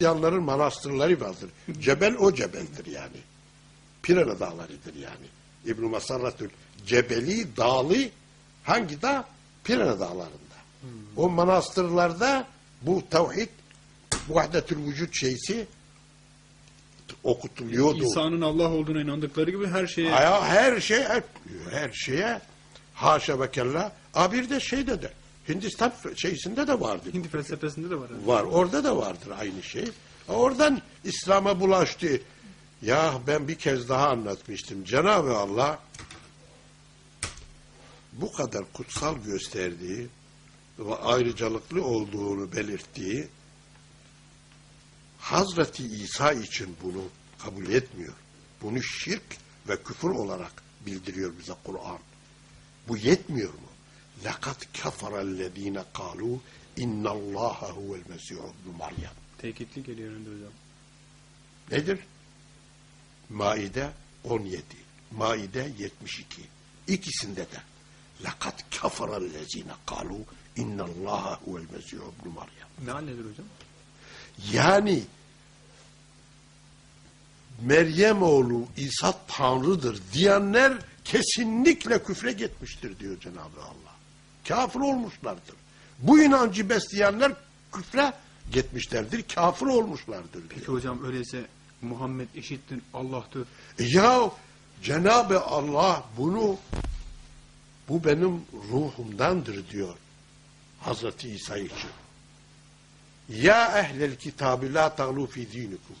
Hristiyanların manastırları vardır. Cebel o cebeldir yani. Pirene dağlarıdır yani. İbn-i Masarratül Cebeli dağlı hangi dağ? Pirene dağlarında. O manastırlarda bu tevhid vahdetül vücut şeysi okutuluyordu. İsa'nın Allah olduğuna inandıkları gibi her şeye Aya her şey her, her şeye haşa ve kella. A bir de şeyde de Hindistan şeysinde de vardı. Hindi felsefesinde de var. yani. Var. Orada da vardır aynı şey. Oradan İslam'a bulaştı. Ya ben bir kez daha anlatmıştım. Cenab-ı Allah bu kadar kutsal gösterdiği ve ayrıcalıklı olduğunu belirttiği Hazreti İsa için bunu kabul etmiyor. Bunu şirk ve küfür olarak bildiriyor bize Kur'an. Bu yetmiyor mu? لَقَدْ كَفَرَ الَّذ۪ينَ قَالُوا اِنَّ اللّٰهَ هُوَ الْمَسِيحُ ابْنُ Meryem. Tekitli geliyor önünde hocam. Nedir? Maide 17, Maide 72. İkisinde de لَقَدْ كَفَرَ الَّذ۪ينَ قَالُوا اِنَّ اللّٰهَ هُوَ الْمَسِيحُ ابْنُ Meryem. Ne halledir hocam? Yani Meryem oğlu İsa Tanrı'dır diyenler kesinlikle küfre gitmiştir diyor Cenab-ı Allah. Kafir olmuşlardır. Bu inancı besleyenler küfre gitmişlerdir, kafir olmuşlardır diyor. Peki hocam öyleyse Muhammed eşittir Allah'tır. E ya Cenab-ı Allah bunu bu benim ruhumdandır diyor Hazreti İsa için. Ya ehlel kitabı la taglu fi dinikum.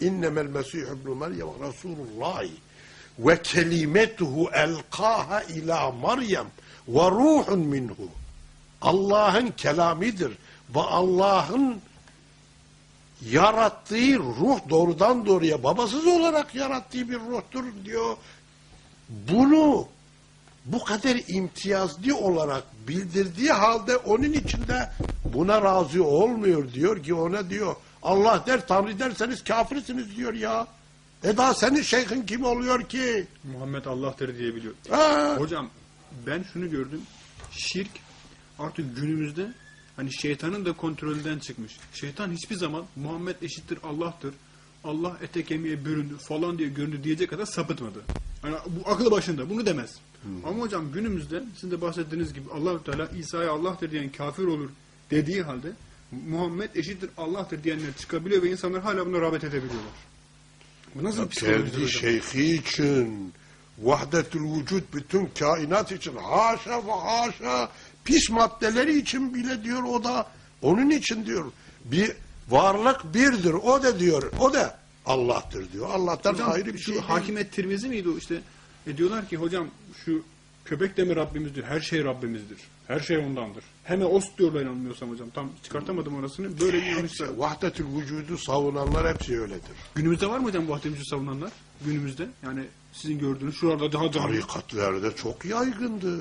İnnemel mesih ibn Meryem Resulullah ve kelimetuhu elqaha ila Meryem ve ruhun minhu. Allah'ın kelamidir ve Allah'ın yarattığı ruh doğrudan doğruya babasız olarak yarattığı bir ruhtur diyor. Bunu bu kadar imtiyazlı olarak bildirdiği halde onun içinde buna razı olmuyor diyor ki ona diyor Allah der Tanrı derseniz kafirsiniz diyor ya. E daha senin şeyhin kim oluyor ki? Muhammed Allah'tır diyebiliyor. Ha? Hocam ben şunu gördüm. Şirk artık günümüzde hani şeytanın da kontrolünden çıkmış. Şeytan hiçbir zaman Muhammed eşittir Allah'tır. Allah ete kemiğe büründü falan diye göründü diyecek kadar sapıtmadı. Hani bu aklı başında bunu demez. Ama hocam günümüzde sizin de bahsettiğiniz gibi Allahü Teala İsa'ya Allah'tır diyen kafir olur dediği halde Muhammed eşittir Allah'tır diyenler çıkabiliyor ve insanlar hala buna rağbet edebiliyorlar. Bu nasıl bir psikolojidir Kendi şeyhi için, vahdetül vücut bütün kainat için haşa ve haşa pis maddeleri için bile diyor o da onun için diyor bir varlık birdir o da diyor o da Allah'tır diyor. Allah'tan Hocam ayrı bir şey. Hakimet Tirmizi miydi o işte? E diyorlar ki hocam şu köpek de mi Rabbimizdir? Her şey Rabbimizdir. Her şey ondandır. Hemen os diyorlar inanmıyorsam hocam. Tam çıkartamadım orasını. Böyle bir yanlışlar. Vahdetül vücudu savunanlar hepsi öyledir. Günümüzde var mı hocam bu ahdemizi savunanlar? Günümüzde. Yani sizin gördüğünüz şuralarda daha. Tarikatlerde çok yaygındı.